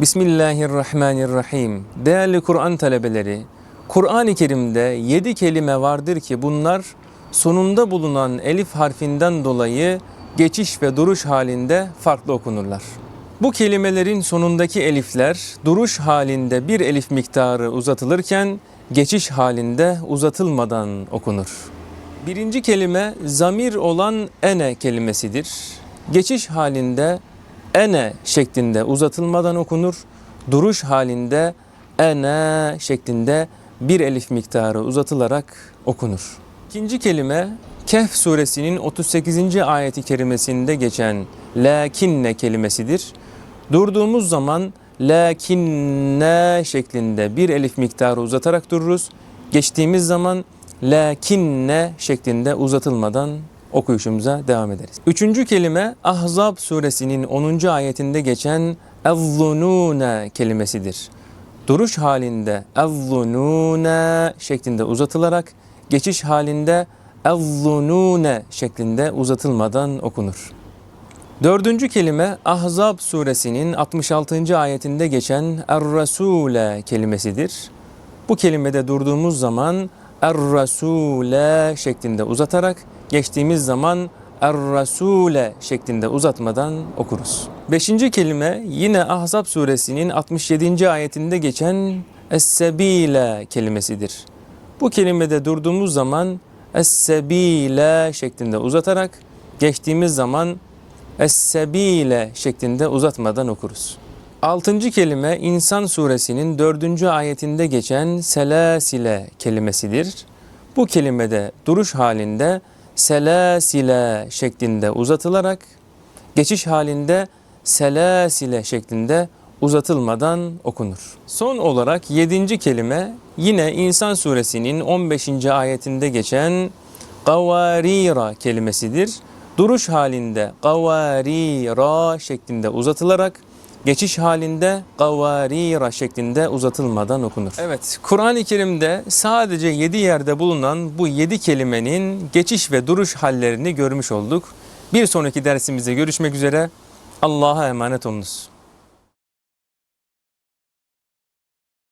Bismillahirrahmanirrahim. Değerli Kur'an talebeleri, Kur'an-ı Kerim'de yedi kelime vardır ki bunlar sonunda bulunan elif harfinden dolayı geçiş ve duruş halinde farklı okunurlar. Bu kelimelerin sonundaki elifler duruş halinde bir elif miktarı uzatılırken geçiş halinde uzatılmadan okunur. Birinci kelime zamir olan ene kelimesidir. Geçiş halinde ene şeklinde uzatılmadan okunur. Duruş halinde ene şeklinde bir elif miktarı uzatılarak okunur. İkinci kelime Kehf suresinin 38. ayeti kerimesinde geçen lakinne kelimesidir. Durduğumuz zaman lakinne şeklinde bir elif miktarı uzatarak dururuz. Geçtiğimiz zaman lakinne şeklinde uzatılmadan okuyuşumuza devam ederiz. Üçüncü kelime Ahzab suresinin 10. ayetinde geçen ezzunune kelimesidir. Duruş halinde ezzunune şeklinde uzatılarak geçiş halinde ezzunune şeklinde uzatılmadan okunur. Dördüncü kelime Ahzab suresinin 66. ayetinde geçen Er-Rasule kelimesidir. Bu kelimede durduğumuz zaman Er-Rasule şeklinde uzatarak geçtiğimiz zaman Er-Rasule şeklinde uzatmadan okuruz. Beşinci kelime yine Ahzab suresinin 67. ayetinde geçen Es-Sebile kelimesidir. Bu kelimede durduğumuz zaman Es-Sebile şeklinde uzatarak geçtiğimiz zaman Es-Sebile şeklinde uzatmadan okuruz. Altıncı kelime İnsan suresinin dördüncü ayetinde geçen selasile kelimesidir. Bu kelimede duruş halinde selasile şeklinde uzatılarak geçiş halinde selasile şeklinde uzatılmadan okunur. Son olarak yedinci kelime yine İnsan suresinin 15. ayetinde geçen gavarira kelimesidir. Duruş halinde gavarira şeklinde uzatılarak geçiş halinde gavarira şeklinde uzatılmadan okunur. Evet, Kur'an-ı Kerim'de sadece 7 yerde bulunan bu 7 kelimenin geçiş ve duruş hallerini görmüş olduk. Bir sonraki dersimizde görüşmek üzere. Allah'a emanet olunuz.